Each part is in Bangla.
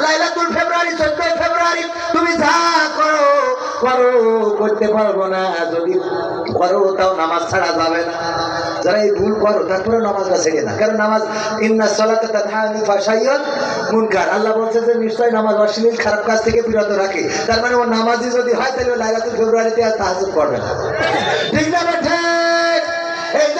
লাইলাতুল ফেব্রুয়ারি চোদ্দ ফেব্রুয়ারি, তুমি যা করো করো, করতে পারব না। যদি করো, তাও নামাজ ছাড়া যাবে না। যারা এই ভুল করো তারপরে নামাজটা ছেড়ে না। কারণ নামাজ, ইন্না সলাতে তাদহানি ফাশাইয়াত মুনকার। আল্লাহ বলছে যে নিশ্চয় নামাজ অশ্লীল, খারাপ কাজ থেকে বিরত রাখে। তার মানে ও নামাজি যদি হয়, তাহলে লাইলাতুল ফেব্রুয়ারিতে আর তাহাজ্জুদ করবে না। ঠিক না ঠিক।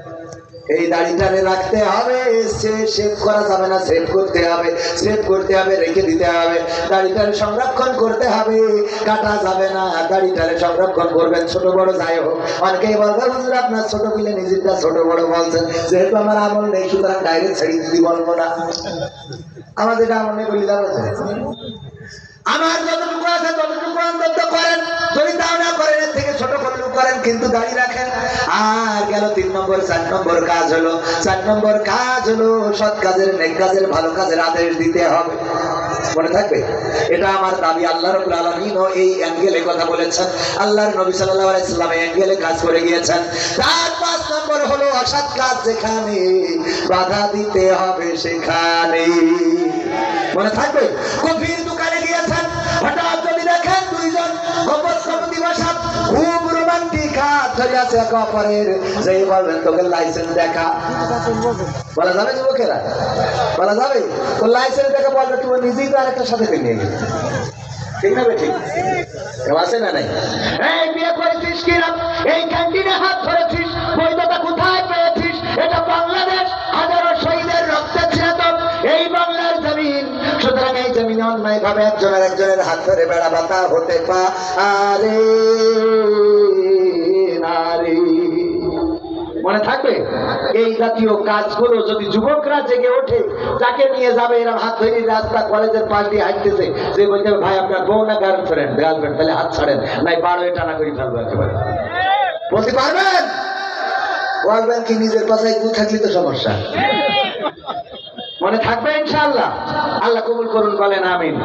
এই দাড়িটারে রাখতে হবে, সে শেভ করা যাবে না, সেভ করতে হবে, সেভ করতে হবে, রেখে দিতে হবে। দাড়িটারে সংরক্ষণ করতে হবে, কাটা যাবে না, দাড়িটারে সংরক্ষণ করবেন, ছোট বড় যাই হোক। অনেকেই বলবে, হুজুর, আপনার ছোট বিলে নিজেরটা ছোট বড় বলছেন। যেহেতু আমার আমল নেই, সুতরাং ডাইরেক্ট ছেড়ে দিদি বলব না। আমাদের আমল নেই, বলি আমার যতটুকু আছে, ততটুকু অন্তত করেন। যদি তাও না করেন থেকে ছোট করলেও করেন, কিন্তু দাড়ি রাখেন। আর গেল তিন নম্বর, চার নম্বর কাজ হলো, চার নম্বর কাজ হলো, সৎ কাজের, নেক কাজের, ভালো কাজের আদেশ দিতে হবে। মনে থাকবে? এটা আমার দাবি, আল্লাহ রবুল আলমিনও এই অ্যাঙ্গেলে কথা বলেছেন। আল্লাহর নবী সাল্লাহ আলাইসাল্লাম অ্যাঙ্গেলে কাজ করে গিয়েছেন। তার পাঁচ নম্বর হলো, অসৎ কাজ যেখানে বাধা দিতে হবে সেখানে মনে থাকবে? কফির দোকানে হঠাৎ যদি দেখেন দুইজন অপস্কমতি বসা খুব রোমান্টিক হাত ধরে আছে একে অপরের। যেই বলবেন, তোকে লাইসেন্স দেখা। বলা যাবে যুবকেরা? বলা যাবে? ও লাইসেন্স দেখা বলবে তুমি নিজেই তো আরেকটার সাথে নিয়ে গেলে। ঠিক না বে ঠিক কেউ আছে না নাই? এই বিয়ে করেছিস কিনা? এই ক্যান্টিনে হাত অন্যায় ভাবে একজনের একজনের হাত ধরে বেড়া বাতা হতে পারে নারী। মনে থাকবে? এই জাতীয় কাজগুলো যদি যুবকরা জেগে ওঠে, যাকে নিয়ে যাবে এরকম হাত ধরে রাস্তা, কলেজের পাশ দিয়ে হাঁটতেছে যে বলতে ভাই, আপনার বউ না গার্লফ্রেন্ড গার্লফ্রেন্ড তাহলে হাত ছাড়েন। নাই বারো টানা করে ফেলব একেবারে। বলতে পারবেন? বলবেন কি, নিজের কথায় গু থাকলে তো সমস্যা? মনে থাকবে ইনশাআল্লাহ? আল্লাহ কবুল করুন, বলেন আমিন।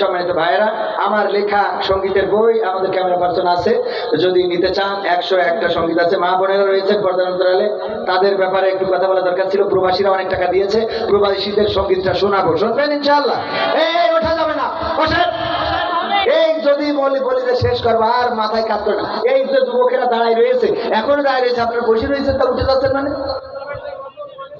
সম্মানিত ভাইয়েরা, আমার লেখা সঙ্গীতের বই আমাদের ক্যামেরা পার্সন আছে। যদি নিতে চান, একশো একটা সংগীত আছে। মা বোনেরা রয়েছেন পর্দার অন্তরালে। তাদের ব্যাপারে একটু কথা বলা দরকার ছিল। প্রবাসীরা অনেক টাকা দিয়েছে। প্রবাসীদের সঙ্গীতটা শোনাবো। শুনবেন ইনশাআল্লাহ? এই, ওঠা যাবে না। এই যদি বলি বলি যে শেষ করব, আর মাথায় কাজ না। এই যে যুবকেরা দাঁড়ায় রয়েছে, এখনও দাঁড়িয়ে রয়েছে, আপনারা বসে রয়েছেন তা উঠে যাচ্ছেন মানে?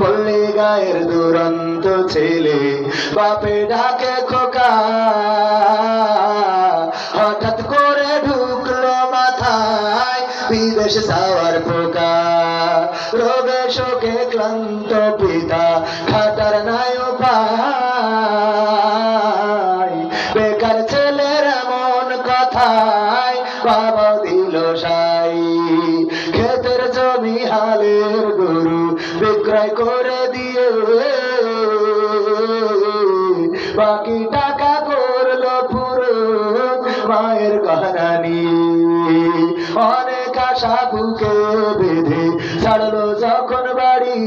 পল্লী গায়ের দুরন্ত ছেলে, বাপে ডাকে খোকা। হঠাৎ করে ঢুকলো মাথায় বিদেশ সাওয়ার পোকা। রোগে শোকে ক্লান্ত পিতা খাটার নাই মায়ের গহনা অনেক আশা বুকে বেঁধে ছাড়লো যখন বাড়ি।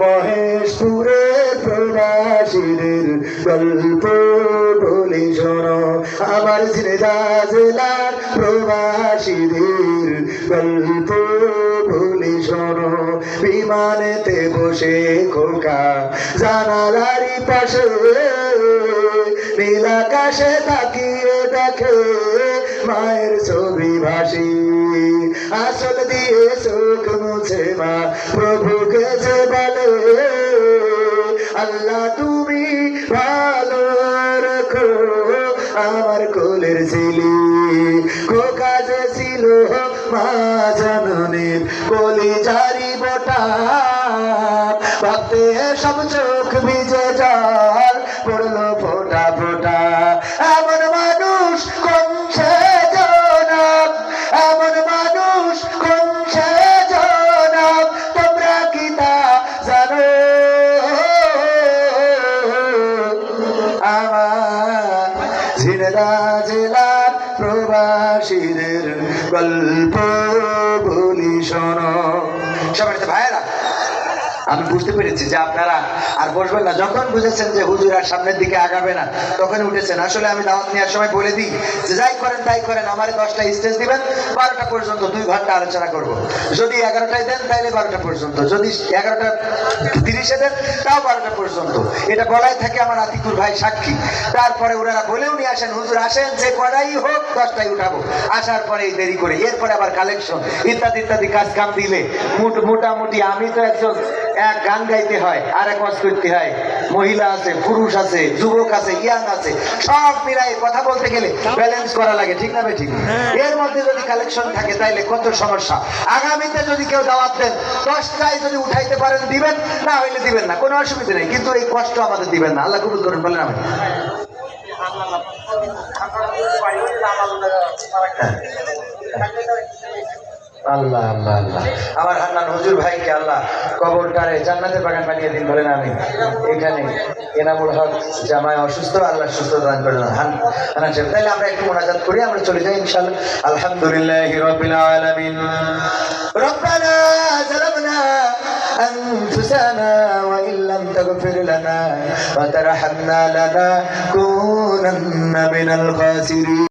মহেশপুরে প্রবাসীদের গল্প বলি শোনো। আমার ঝিনেদা জেলার প্রবাসীদের গল্প বলি শোনো। বিমানেতে বসে খোকা জানালারি পাশে নীলাকাশে তাকিয়ে দেখে মায়ের ছবি ভাসি। আসল দিয়ে চোখ মুছে মা, প্রভুকে যে বলে, আল্লাহ, তুমি ভালো রাখো আমার কোলের ছিলি খোকা যে ছিল মা জননীর কলি জারি বটা, ভাবতে সব চোখ ভিজে জল শোনো ভাইয়েরা আমি বুঝতে পেরেছি যে আপনারা আর বসবেন না। যখন বুঝেছেন যে হুজুর আর সামনের দিকে আগাবে না, তখন উঠেছেন। আসলে আমি দাওয়াত নেওয়ার সময় বলে দিই যে যাই করেন, তাই করেন। আমার দশটা স্টেজ দিবেন, বারোটা পর্যন্ত দুই ঘণ্টা আলোচনা করব। যদি এগারোটায় দেন তাহলে বারোটা পর্যন্ত। যদি এগারোটা তিরিশে দেন, তাও বারোটা পর্যন্ত। এটা বলাই থাকে আমার আতিকুর ভাই সাক্ষী। তারপরে ওনারা বলেও নিয়ে আসেন, হুজুর আসেন, যে কড়াই হোক, দশটায় উঠাবো। আসার পরে দেরি করে, এরপরে আবার কালেকশন ইত্যাদি ইত্যাদি কাজ কাম দিলে। মোট, মোটামুটি আমি তো একজন এক গান গাইতে হয় আর এক ওয়াজ করতে হয়। মহিলা আছে পুরুষ আছে যুবক আছে ইয়াং আছে সব মিলাই কথা বলতে গেলে ব্যালেন্স করা লাগে ঠিক না ঠিক? এর মধ্যে যদি কালেকশন থাকে তাইলে কত সমস্যা? আগামীতে যদি কেউ দাওয়াত দেন দশটায় যদি উঠাইতে পারেন দিবেন? না হইলে দিবেন না কোনো অসুবিধা নেই কিন্তু এই কষ্ট আমাদের দিবেন না। আল্লাহ কবুল করেন বলেন আমি আল্লাহ আল্লাহ আল্লাহ আমার হান্নান হুজুর ভাইকে আল্লাহ কবরটারে জান্নাতের বাগান বানিয়ে দিন বলেন আমি এখানে এনামুল হক জামায় অসুস্থ আল্লাহ সুস্থ দান করে দেন হান হান্নান সাহেব তাহলে আমরা একটু মোনাজাত করি আমরা চলে যাই ইনশাআল্লাহ আলহামদুলিল্লাহ রাব্বিল আলামিন ربنا ظلمنا أنفسنا وإن لم تغفر لنا وترحمنا لنكونن من الخاسرين